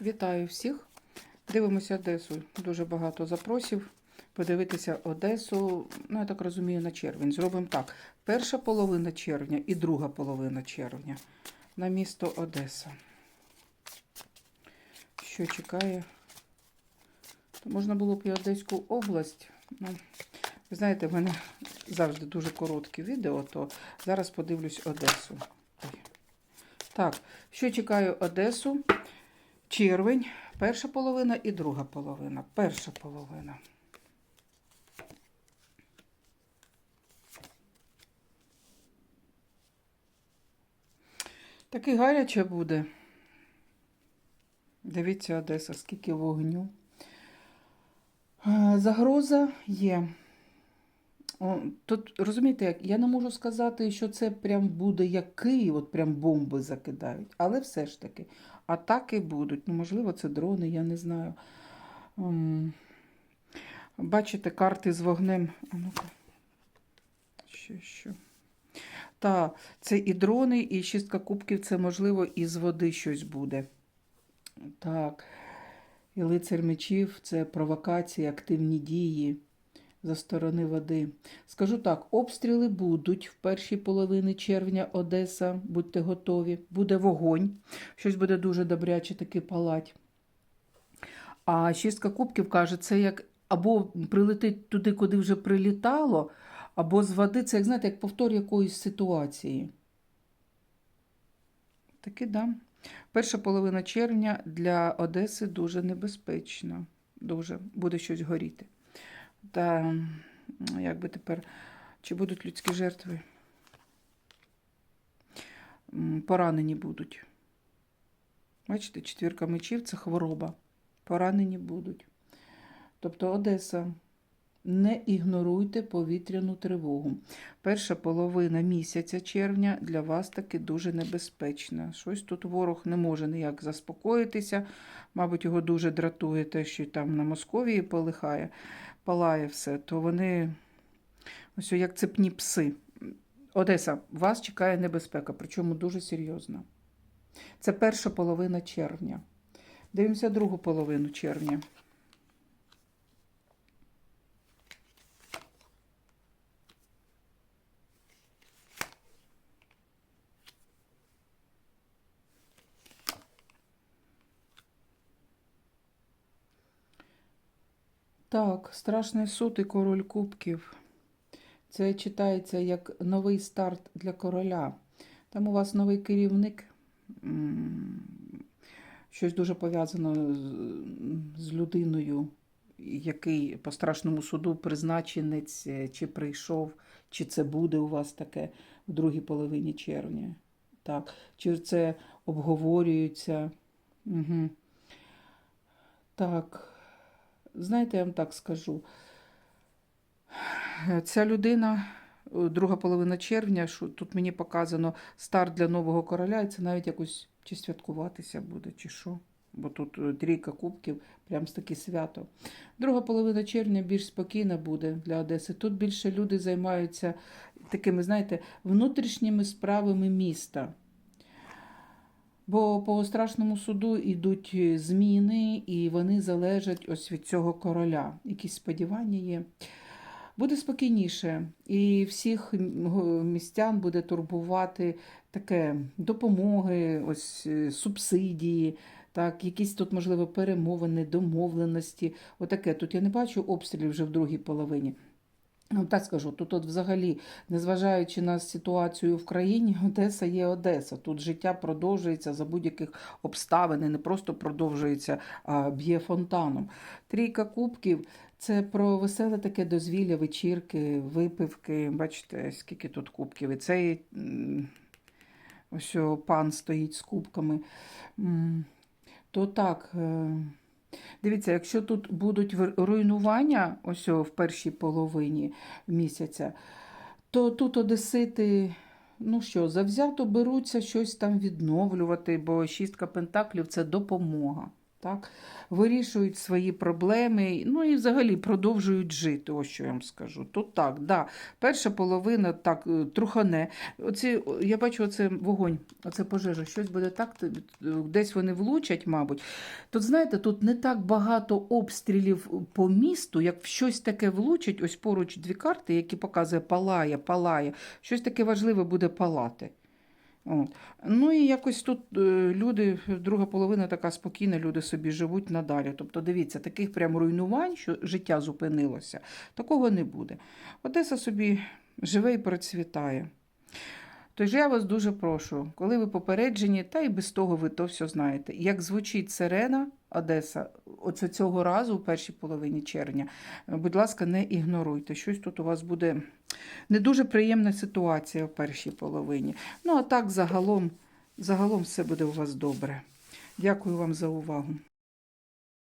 Вітаю всіх. Дивимося Одесу. Дуже багато запросів. Подивитися Одесу, ну, я так розумію, на червень. Зробимо так: перша половина червня і друга половина червня на місто Одеса. Що чекає? То можна було б і Одеську область. Ну, ви знаєте, в мене завжди дуже короткі відео, то зараз подивлюсь Одесу. Так, що чекає Одесу? Червень, перша половина і друга половина. Перша половина. Таки гаряче буде. Дивіться, Одеса, скільки вогню. Е, Загроза є. Тут розумієте, я не можу сказати, що це прям буде як Київ, от прям бомби закидають, але все ж таки атаки будуть. Ну, можливо, це дрони, я не знаю. Ем, Бачите, карти з вогнем. А ну-ка. Що, що? Та, це і дрони, і шістка кубків, це можливо, і з води щось буде. Так. І лицар мечів це провокації, активні дії за сторони води. Скажу так: обстріли будуть в першій половині червня Одеса, будьте готові. Буде вогонь, щось буде дуже добряче таки палать. А шістка кубків каже, це як або прилетить туди, куди вже прилітало, або з води, це, як знаєте, як повтор якоїсь ситуації. Таки да. Перша половина червня для Одеси дуже небезпечна. Дуже буде щось горіти. Та як би тепер, чи будуть людські жертви? Поранені будуть. Бачите, четвірка мечів це хвороба. Поранені будуть. Тобто Одеса, не ігноруйте повітряну тривогу. Перша половина місяця червня для вас таки дуже небезпечна. Щось тут ворог не може ніяк заспокоїтися. Мабуть, його дуже дратує те, що там на Московії полихає, палає все, то вони ось як цепні пси. Одеса, вас чекає небезпека, причому дуже серйозна. Це перша половина червня. Дивимося другу половину червня. Так, страшний суд і король кубків. Це читається як новий старт для короля. Там у вас новий керівник, щось дуже пов'язано з- людиною, який по страшному суду призначенець, е, чи прийшов, чи це буде у вас таке в другій половині червня. Так, чи це обговорюється. Угу. Так. Знаєте, я вам так скажу. Ця людина, е, друга половина червня, що тут мені показано старт для нового короля, і це навіть якось чи святкуватися буде, чи що. Бо тут е, трійка кубків, прям таке свято. Друга половина червня більш спокійна буде для Одеси. Тут більше люди займаються такими, знаєте, внутрішніми справами міста. Бо по страшному суду йдуть е, зміни, і вони залежать ось від цього короля. Якісь сподівання є. Буде спокійніше, і всіх містян буде турбувати таке допомоги, ось е, субсидії, так, якісь тут, можливо, перемовини, домовленості. Отаке. Тут я не бачу обстрілів вже в другій половині. Ну, так скажу, тут от взагалі, незважаючи на ситуацію в країні, Одеса є Одеса. Тут життя продовжується за будь-яких обставин, і не просто продовжується, а б'є фонтаном. Трійка кубків це про веселе таке дозвілля, вечірки, випивки. Бачите, скільки тут кубків. І цей ось пан стоїть з кубками. То так. Дивіться, якщо тут будуть руйнування ось в першій половині місяця, то тут одесити, ну що, завзято беруться щось там відновлювати, бо шістка пентаклів це допомога. Так? вирішують свої проблеми, ну і взагалі продовжують жити, ось що я вам скажу. Тут так, да. перша половина так е, трухане. Оці, я бачу, оце вогонь, оце пожежа, щось буде так, десь вони влучать, мабуть. Тут, знаєте, тут не так багато обстрілів по місту, як щось таке влучить, ось поруч дві карти, які показує палає, палає, щось таке важливе буде палати. От. Ну і якось тут е, люди, друга половина така спокійна, люди собі живуть надалі. Тобто, дивіться, таких прям руйнувань, що життя зупинилося, такого не буде. Одеса собі живе і процвітає. Тож я вас дуже прошу, коли ви попереджені, та і без того ви то все знаєте. Як звучить сирена Одеса, оце цього разу, в першій половині червня, будь ласка, не ігноруйте. Щось тут у вас буде не дуже приємна ситуація в першій половині. Ну, а так, загалом, загалом все буде у вас добре. Дякую вам за увагу.